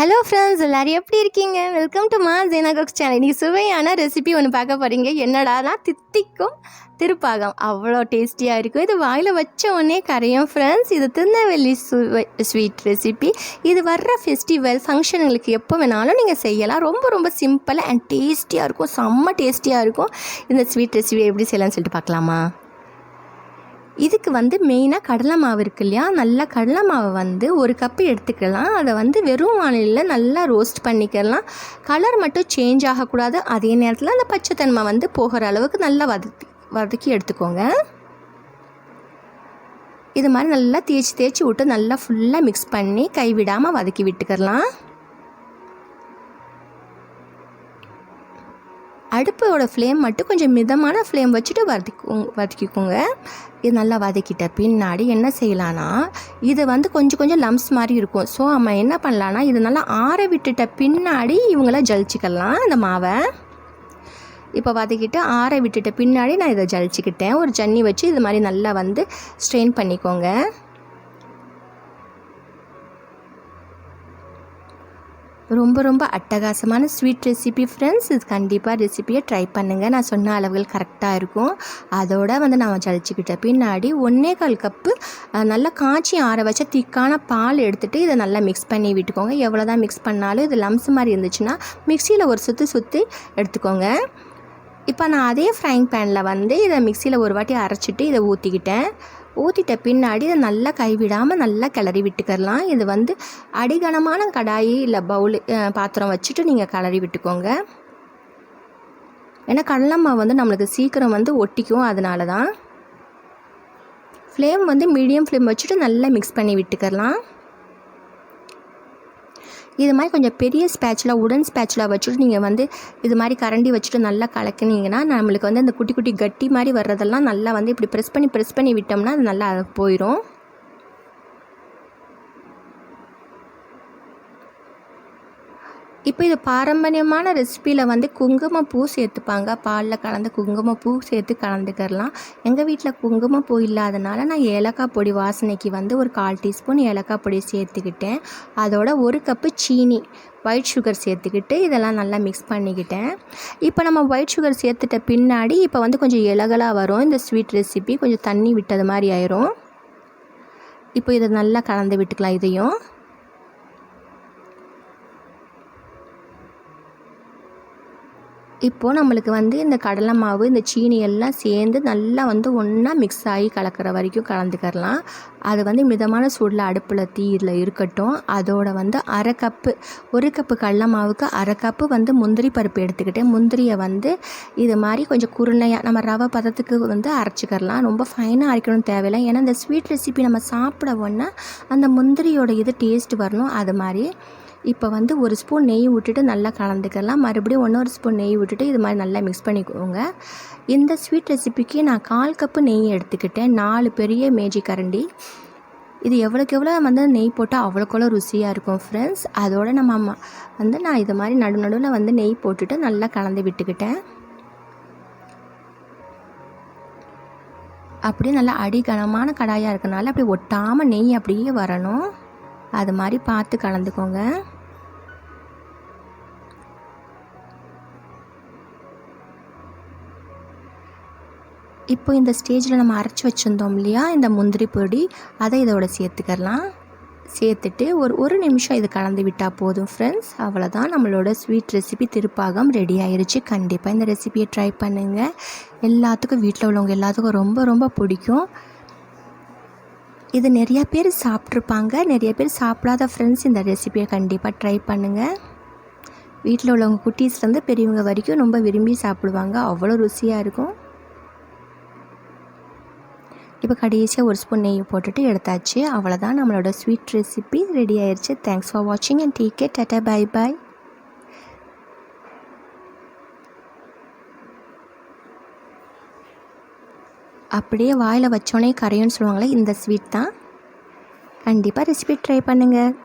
Hello friends எல்லோரும் எப்படி இருக்கீங்க? வெல்கம் டு மா ஜீனா குக்ஸ் சேனல் இன்றைக்கி சுவையான ரெசிபி ஒன்று பார்க்க போகிறீங்க என்னடானா தித்திக்கும் திருப்பாகம். அவ்வளோ டேஸ்டியாக இருக்கும். இது வாயில் வச்ச உடனே கரையும் ஃப்ரெண்ட்ஸ் இது திருநெல்வேலி சுவை ஸ்வீட் ரெசிபி இது வர்ற ஃபெஸ்டிவல் ஃபங்க்ஷனுங்களுக்கு எப்போ வேணாலும் நீங்கள் செய்யலாம். ரொம்ப ரொம்ப சிம்பிளாக அண்ட் டேஸ்டியாக இருக்கும். செம்ம டேஸ்டியாக இருக்கும். இந்த ஸ்வீட் ரெசிபி எப்படி செய்யலாம்னு சொல்லிட்டு பார்க்கலாமா? இதுக்கு வந்து மெயினாக கடலை மாவு இருக்கு இல்லையா? நல்லா கடலை மாவை வந்து ஒரு கப்பு எடுத்துக்கலாம். அதை வந்து வெறும் வானிலையில் நல்லா ரோஸ்ட் பண்ணிக்கலாம். கலர் மட்டும் சேஞ்ச் ஆகக்கூடாது. அதே நேரத்தில் அந்த பச்சைத்தன்மை வந்து போகிற அளவுக்கு நல்லா வதக்கி வதக்கி எடுத்துக்கோங்க. இது மாதிரி நல்லா தேய்ச்சி தேய்ச்சி விட்டு நல்லா ஃபுல்லாக மிக்ஸ் பண்ணி கைவிடாமல் வதக்கி விட்டுக்கலாம். அடுப்போட ஃப்ளேம் மட்டும் கொஞ்சம் மிதமான ஃப்ளேம் வச்சுட்டு வதக்கி வதக்கிக்கோங்க. இது நல்லா வதக்கிட்ட பின்னாடி என்ன செய்யலான்னா இது வந்து கொஞ்சம் கொஞ்சம் லம்ஸ் மாதிரி இருக்கும். ஸோ நம்ம என்ன பண்ணலான்னா இது நல்லா ஆற விட்டுட்ட பின்னாடி இவங்கள ஜலிச்சிக்கலாம் இந்த மாவை. இப்போ வதக்கிட்டு ஆற விட்டுட்ட பின்னாடி நான் இதை ஜலிச்சிக்கிட்டேன். ஒரு ஜன்னி வச்சு இது மாதிரி நல்லா வந்து ஸ்ட்ரெயின் பண்ணிக்கோங்க. ரொம்ப ரொம்ப அட்டகாசமான ஸ்வீட் ரெசிபி ஃப்ரெண்ட்ஸ் இது கண்டிப்பாக ரெசிபியை ட்ரை பண்ணுங்கள் நான் சொன்ன அளவுகள் கரெக்டாக இருக்கும். அதோட வந்து நான் ஜலிச்சுக்கிட்ட பின்னாடி ஒன்றே கால் கப்பு நல்லா காய்ச்சி ஆற வச்ச திக்கான பால் எடுத்துகிட்டு இதை நல்லா மிக்ஸ் பண்ணி விட்டுக்கோங்க. எவ்வளோ தான் மிக்ஸ் பண்ணாலும் இது லம்ஸ் மாதிரி இருந்துச்சுன்னா மிக்சியில் ஒரு சுற்றி சுற்றி எடுத்துக்கோங்க. இப்போ நான் அதே ஃப்ரைங் பேனில் வந்து இதை மிக்சியில் ஒரு வாட்டி அரைச்சிட்டு இதை ஊற்றிக்கிட்டேன் ஊற்றிட்ட பின்னாடி இதை நல்லா கைவிடாமல் நல்லா கிளறி விட்டுக்கரலாம் இது வந்து அடிகனமான கடாயி இல்லை பவுல் பாத்திரம் வச்சுட்டு நீங்கள் கிளறி விட்டுக்கோங்க. ஏன்னா கடலம்மா வந்து நம்மளுக்கு சீக்கிரம் வந்து ஒட்டிக்கும் அதனால தான் ஃப்ளேம் வந்து மீடியம் ஃப்ளேம் வச்சுட்டு நல்லா மிக்ஸ் பண்ணி விட்டுக்கரலாம் இது மாதிரி கொஞ்சம் பெரிய ஸ்பேச்சில் உடன் ஸ்பேச்சில் வச்சுட்டு நீங்கள் வந்து இது மாதிரி கரண்டி வச்சுட்டு நல்லா கலக்குனீங்கன்னா நம்மளுக்கு வந்து அந்த குட்டி குட்டி கட்டி மாதிரி வர்றதெல்லாம் நல்லா வந்து இப்படி ப்ரெஸ் பண்ணி ப்ரெஸ் பண்ணி விட்டோம்னா அது நல்லா போயிடும் இப்போ இது பாரம்பரியமான ரெசிப்பியில் வந்து குங்குமப்பூ சேர்த்துப்பாங்க. பாலில் கலந்து குங்குமப்பூ சேர்த்து கலந்துக்கிறலாம். எங்கள் வீட்டில் குங்குமப்பூ இல்லாதனால நான் ஏலக்காய் பொடி வாசனைக்கு வந்து ஒரு கால் டீஸ்பூன் ஏலக்காய் பொடி சேர்த்துக்கிட்டேன். அதோட ஒரு கப்பு சீனி ஒயிட் சுகர் சேர்த்துக்கிட்டு இதெல்லாம் நல்லா மிக்ஸ் பண்ணிக்கிட்டேன். இப்போ நம்ம ஒயிட் சுகர் சேர்த்துட்ட பின்னாடி இப்போ வந்து கொஞ்சம் இலகலாக வரும். இந்த ஸ்வீட் ரெசிபி கொஞ்சம் தண்ணி விட்டது மாதிரி ஆயிரும். இப்போ இதை நல்லா கலந்து விட்டுக்கலாம் இதையும். இப்போது நம்மளுக்கு வந்து இந்த கடலை மாவு இந்த சீனி எல்லாம் சேர்ந்து நல்லா வந்து ஒன்றா மிக்ஸ் ஆகி கலக்கிற வரைக்கும் கலந்துக்கிறலாம். அது வந்து மிதமான சூடில் அடுப்பில் தீயில் இருக்கட்டும். அதோட வந்து அரை கப்பு ஒரு கப்பு கடல மாவுக்கு அரை கப்பு வந்து முந்திரி பருப்பு எடுத்துக்கிட்டேன் முந்திரியை வந்து இது மாதிரி கொஞ்சம் குருணையாக நம்ம ரவை பதத்துக்கு வந்து அரைச்சிக்கிறலாம். ரொம்ப ஃபைனாக அரைக்கணும் தேவையில்லை. ஏன்னா இந்த ஸ்வீட் ரெசிபி நம்ம சாப்பிட ஒன்றா அந்த முந்திரியோட இது டேஸ்ட் வரணும். அது மாதிரி இப்போ வந்து ஒரு ஸ்பூன் நெய் விட்டுட்டு நல்லா கலந்துக்கலாம். மறுபடியும் ஒன்றொரு ஸ்பூன் நெய் விட்டுட்டு இது மாதிரி நல்லா மிக்ஸ் பண்ணிக்கோங்க. இந்த ஸ்வீட் ரெசிபிக்கு நான் கால் கப்பு நெய் எடுத்துக்கிட்டேன். நாலு பெரிய மேஜி கரண்டி. இது எவ்வளோக்கு எவ்வளோ வந்து நெய் போட்டால் அவ்வளோக்கெவ்வளோ ருசியாக இருக்கும் ஃப்ரெண்ட்ஸ் அதோடு நம்ம அம்மா வந்து நான் இது மாதிரி நடு நடுவில் வந்து நெய் போட்டுட்டு நல்லா கலந்து விட்டுக்கிட்டேன். அப்படியே நல்லா அடிகனமான கடாயாக இருக்கனால அப்படி ஒட்டாமல் நெய் அப்படியே வரணும். அது மாதிரி பார்த்து கலந்துக்கோங்க. இப்போ இந்த ஸ்டேஜில் நம்ம அரைச்சி வச்சுருந்தோம் இல்லையா இந்த முந்திரி பொடி அதை இதோட சேர்த்துக்கலாம். சேர்த்துட்டு ஒரு ஒரு நிமிஷம் இது கலந்து விட்டால் போதும் ஃப்ரெண்ட்ஸ் அவ்வளோதான் நம்மளோட ஸ்வீட் ரெசிபி திருப்பாகம் ரெடி ஆயிடுச்சு கண்டிப்பாக இந்த ரெசிபியை ட்ரை பண்ணுங்கள் எல்லாத்துக்கும் வீட்டில் உள்ளவங்க எல்லாத்துக்கும் ரொம்ப ரொம்ப பிடிக்கும். இது நிறையா பேர் சாப்பிட்ருப்பாங்க. நிறைய பேர் சாப்பிடாத ஃப்ரெண்ட்ஸ் இந்த ரெசிபியை கண்டிப்பாக ட்ரை பண்ணுங்கள் வீட்டில் உள்ளவங்க குட்டீஸ்லேருந்து பெரியவங்க வரைக்கும் ரொம்ப விரும்பி சாப்பிடுவாங்க. அவ்வளோ ருசியாக இருக்கும். இப்போ கடைசியாக ஒரு ஸ்பூன் நெய் போட்டுட்டு எடுத்தாச்சு. அவ்வளோதான் நம்மளோட ஸ்வீட் ரெசிபி ரெடி ஆயிடுச்சு தேங்க்ஸ் ஃபார் வாட்சிங் and take care bye bye அப்படியே வாயில் வச்சோன்னே கரையும்னு சொல்லுவாங்களே இந்த ஸ்வீட் தான். கண்டிப்பாக ரெசிபி ட்ரை பண்ணுங்கள்